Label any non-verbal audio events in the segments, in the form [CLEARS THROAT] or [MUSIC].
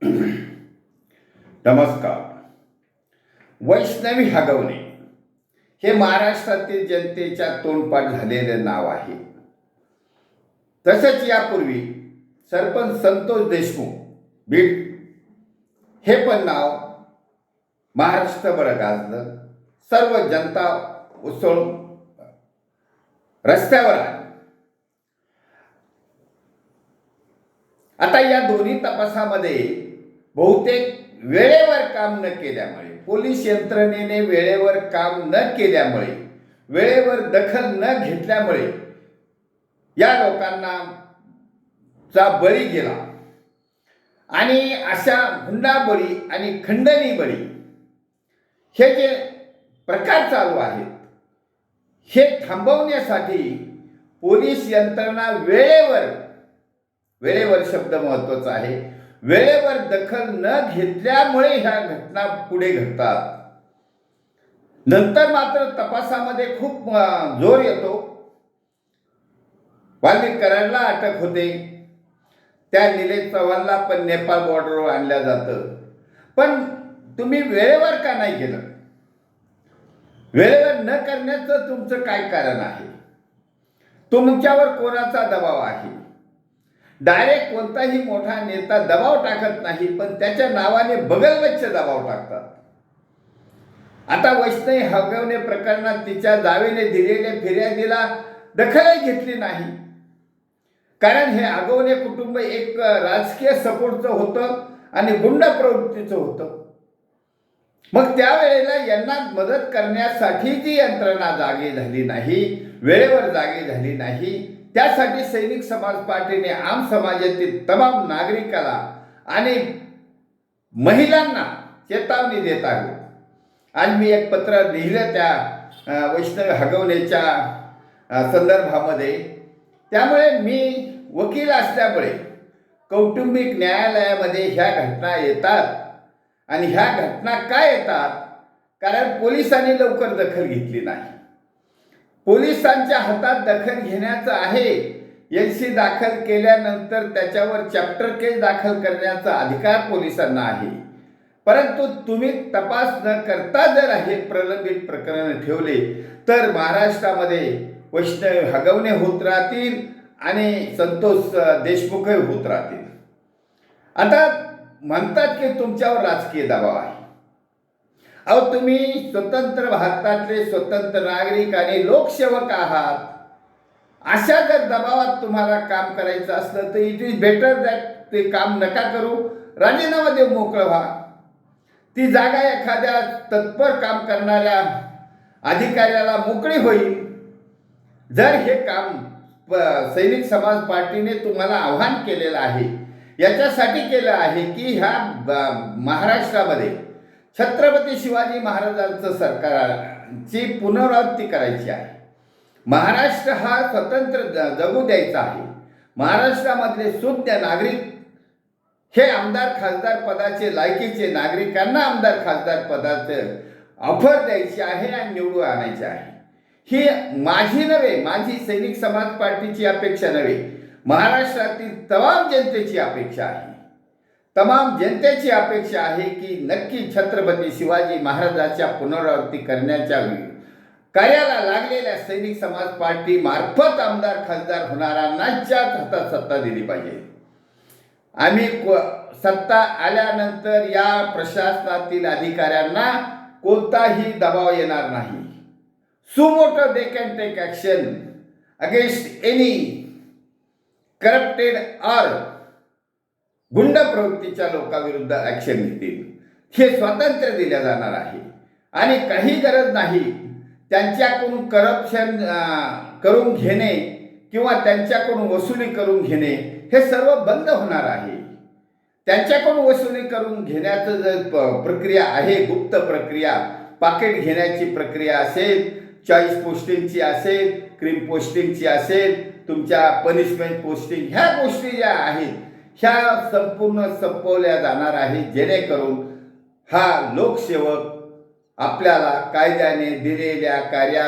[CLEARS THROAT] नमस्कार. वैष्णवी हगवणे हे महाराष्ट्रातील जनतेच्या तोंडपाठ झालेले नाव आहे. तसेच यापूर्वी सरपंच संतोष देशमुख बीड हे पण नाव महाराष्ट्रभर गाजलं. सर्व जनता उसळून रस्त्यावर आली. आता या दोन्ही तपासामध्ये बहुतेक वेळेवर काम न केल्यामुळे पोलीस यंत्रणेने वेळेवर काम न केल्यामुळे वेळेवर दखल न घेतल्यामुळे या लोकांना चा बळी गेला. आणि अशा हुंडा बळी आणि खंडणी बळी हे जे प्रकार चालू आहेत हे थांबवण्यासाठी पोलीस यंत्रणा वेळेवर वेळेवर शब्द महत्त्वाचा आहे. वेळेवर दखल न घेतल्यामुळे ह्या घटना पुढे घडतात. नंतर मात्र तपासामध्ये खूप जोर येतो. वाल्मिक अटक होते. त्या निलेश चव्हाणला पण नेपाळ बॉर्डरवर आणलं जातं. पण तुम्ही वेळेवर का नाही केलं वेळेवर न करण्याचं तुमचं काय कारण आहे? तुमच्यावर कोणाचा दबाव आहे? डायरेक्ट कोणताही मोठा नेता दबाव टाकत नाही पण त्याच्या नावाने बगलवच्छ दबाव टाकतात. आता वैष्णवी हगवणे प्रकरणात तिच्या जावेने दिलेल्या फिर्यादीला दखलही घेतली नाही. कारण हे आगवणे कुटुंब एक राजकीय सपोर्टचं होतं आणि गुंड प्रवृत्तीचं होतं. मग त्यावेळेला यांना मदत करण्यासाठी ती यंत्रणा जागी झाली नाही वेळेवर जागी झाली नाही त्यासाठी सैनिक समाज पार्टीने आम समाजातील तमाम नागरिकाला आणि महिलांना चेतावणी देत आहे. आज मी एक पत्र लिहिलं त्या वैष्णवी वैष्णव हगवण्याच्या संदर्भामध्ये. त्यामुळे मी वकील असल्यामुळे कौटुंबिक न्यायालयामध्ये ह्या घटना येतात आणि ह्या घटना का येतात? कारण पोलिसांनी लवकर दखल घेतली नाही. पोलिसांच्या हातात दखल घेण्याचं आहे. एन सी दाखल केल्यानंतर त्याच्यावर चॅप्टर केस दाखल करण्याचा अधिकार पोलिसांना आहे. परंतु तुम्ही तपास न करता जर हे प्रलंबित प्रकरण ठेवले तर महाराष्ट्रामध्ये वैष्णव हगवणे होत राहतील आणि संतोष देशमुखही होत राहतील. आता म्हणतात की तुमच्यावर राजकीय दबाव आहे. अहो तुम्ही स्वतंत्र भारतातले स्वतंत्र नागरिक आणि लोकसेवक आहात. अशा जर दबावात तुम्हाला काम करायचं असलं तर इट इज बेटर दॅट ते काम नका करू. राजीनामा देऊ मोकळं व्हा. ती जागा एखाद्या तत्पर काम करणाऱ्या अधिकाऱ्याला मोकळी होईल. जर हे काम सैनिक समाज पार्टीने तुम्हाला आव्हान केलेलं आहे याच्यासाठी केलं आहे की ह्या ब- महाराष्ट्रामध्ये छत्रपती शिवाजी महाराजांचं सरकारची पुनरावृत्ती करायची आहे. महाराष्ट्र हा स्वतंत्र ज- जगू द्यायचा आहे. महाराष्ट्रामधले शुद्ध नागरिक हे आमदार खासदार पदाचे लायकीचे नागरिकांना आमदार खासदार पदाचे ऑफर द्यायची आहे आणि निवडून आणायची आहे. ही माझी नव्हे माझी सैनिक समाज पार्टीची अपेक्षा नव्हे. महाराष्ट्रातील तमाम जनतेची अपेक्षा आहे. तमाम जनतेची अपेक्षा आहे की नक्की छत्रपती शिवाजी महाराजाच्या पुनरावृत्ती करण्याच्या कार्याला लागलेल्या सैनिक समाज पार्टी मार्फत आमदार खासदार होणाऱ्यांनाच्या हातात सत्ता दिली पाहिजे. आम्ही सत्ता आल्यानंतर या प्रशासनातील अधिकाऱ्यांना कोणताही दबाव येणार नाही. Suo motu they can take action against any corrupted or गुंड प्रवृत्तीच्या लोकांविरुद्ध ॲक्शन घेतील. हे स्वातंत्र्य दिले जाणार आहे. आणि काही गरज नाही. त्यांच्याकडून करप्शन करून घेणे किंवा त्यांच्याकडून वसुली करून घेणे हे सर्व बंद होणार आहे. त्यांच्याकडून वसुली करून घेण्याचं जर प्रक्रिया आहे गुप्त प्रक्रिया पाकिट घेण्याची प्रक्रिया असेल चॉईस पोस्टिंगची असेल क्रीम पोस्टिंगची असेल तुमच्या पनिशमेंट पोस्टिंग ह्या गोष्टी ज्या आहेत ह्या संपूर्ण संपवल्या जाणार आहे जेणेकरून हा लोकसेवक आपल्याला कायद्याने दिलेल्या कार्या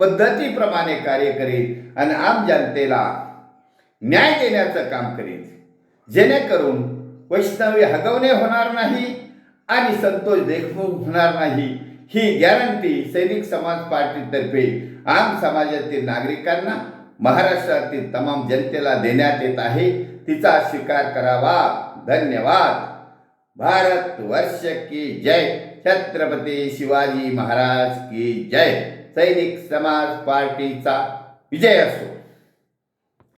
पद्धतीप्रमाणे कार्य करेल आणि आम जनतेला न्याय देण्याचं काम करेल. जेणेकरून वैष्णवी हगवणे होणार नाही आणि संतोष देखमुख होणार नाही ही गॅरंटी सैनिक समाज पार्टीतर्फे आम समाजातील नागरिकांना महाराष्ट्रातील तमाम जनतेला देण्यात येत आहे. तिचा स्वीकार करावा. धन्यवाद. भारत वर्ष की जय. छत्रपती शिवाजी महाराज की जय. सैनिक समाज पार्टीचा विजय असो.